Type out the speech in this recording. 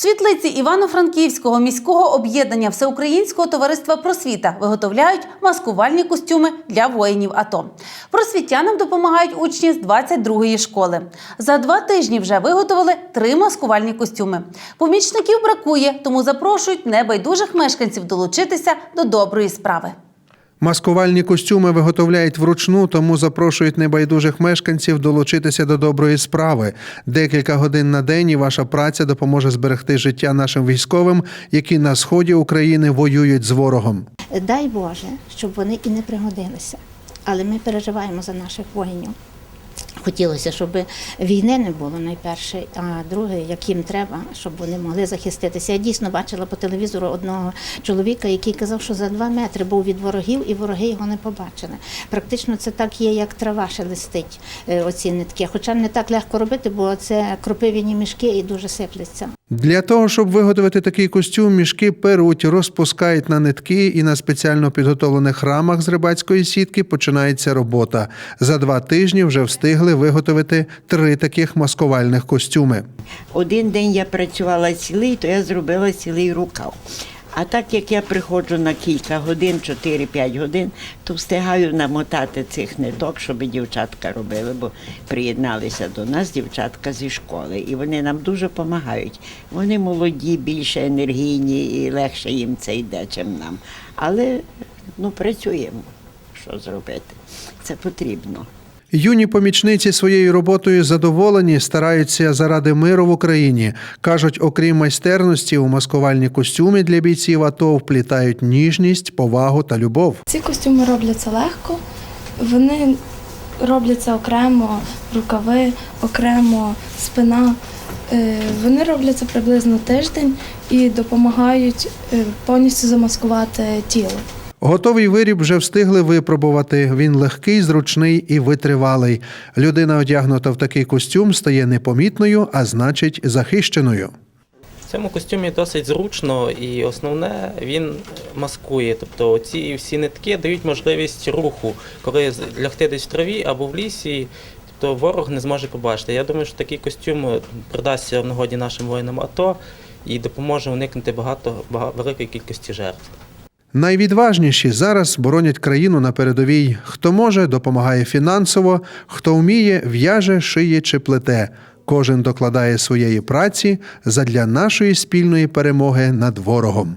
світлиці Івано-Франківського міського об'єднання Всеукраїнського товариства просвіта виготовляють маскувальні костюми для воїнів АТО. Просвітянам допомагають учні з 22-ї школи. За два тижні вже виготовили три маскувальні костюми. Помічників бракує, тому запрошують небайдужих мешканців долучитися до доброї справи. Маскувальні костюми виготовляють вручну, тому запрошують небайдужих мешканців долучитися до доброї справи. Декілька годин на день і ваша праця допоможе зберегти життя нашим військовим, які на сході України воюють з ворогом. Дай Боже, щоб вони і не пригодилися. Але ми переживаємо за наших воїнів. Хотілося, щоб війни не було найперше, а друге, яким треба, щоб вони могли захиститися. Я дійсно бачила по телевізору одного чоловіка, який казав, що за два метри був від ворогів, і вороги його не побачили. Практично це так є, як трава шелестить е, оці нитки. Хоча не так легко робити, бо це кропивіні мішки і дуже сипляться. Для того, щоб виготовити такий костюм, мішки перуть, розпускають на нитки і на спеціально підготовлених рамах з рибацької сітки починається робота. За два тижні вже встигли виготовити три таких маскувальних костюми. Один день я працювала цілий, то я зробила цілий рукав. А так як я приходжу на кілька годин, 4-5 годин, то встигаю намотати цих ниток, щоб дівчатка робили, бо приєдналися до нас дівчатка зі школи, і вони нам дуже допомагають. Вони молоді, більше енергійні і легше їм це йде, чим нам. Але ну, працюємо. Що зробити? Це потрібно. Юні помічниці своєю роботою задоволені, стараються заради миру в Україні. кажуть, окрім майстерності, у маскувальні костюми для бійців АТО вплітають ніжність, повагу та любов. Ці костюми робляться легко, вони робляться окремо, рукави, окремо спина. Е, Вони робляться приблизно тиждень і допомагають е, повністю замаскувати тіло. Готовий виріб вже встигли випробувати. Він легкий, зручний і витривалий. Людина, одягнута в такий костюм, стає непомітною, а значить захищеною. В цьому костюмі досить зручно і основне він маскує. Тобто ці всі нитки дають можливість руху, коли лягти десь в траві або в лісі, тобто ворог не зможе побачити. Я думаю, що такий костюм е, придасться в нагоді нашим воїнам АТО і допоможе уникнути багато, бага- великої кількості жертв. Найвідважніші зараз боронять країну на передовій. Хто може, допомагає фінансово, хто вміє, в'яже, шиє чи плете. Кожен докладає своєї праці задля нашої спільної перемоги над ворогом.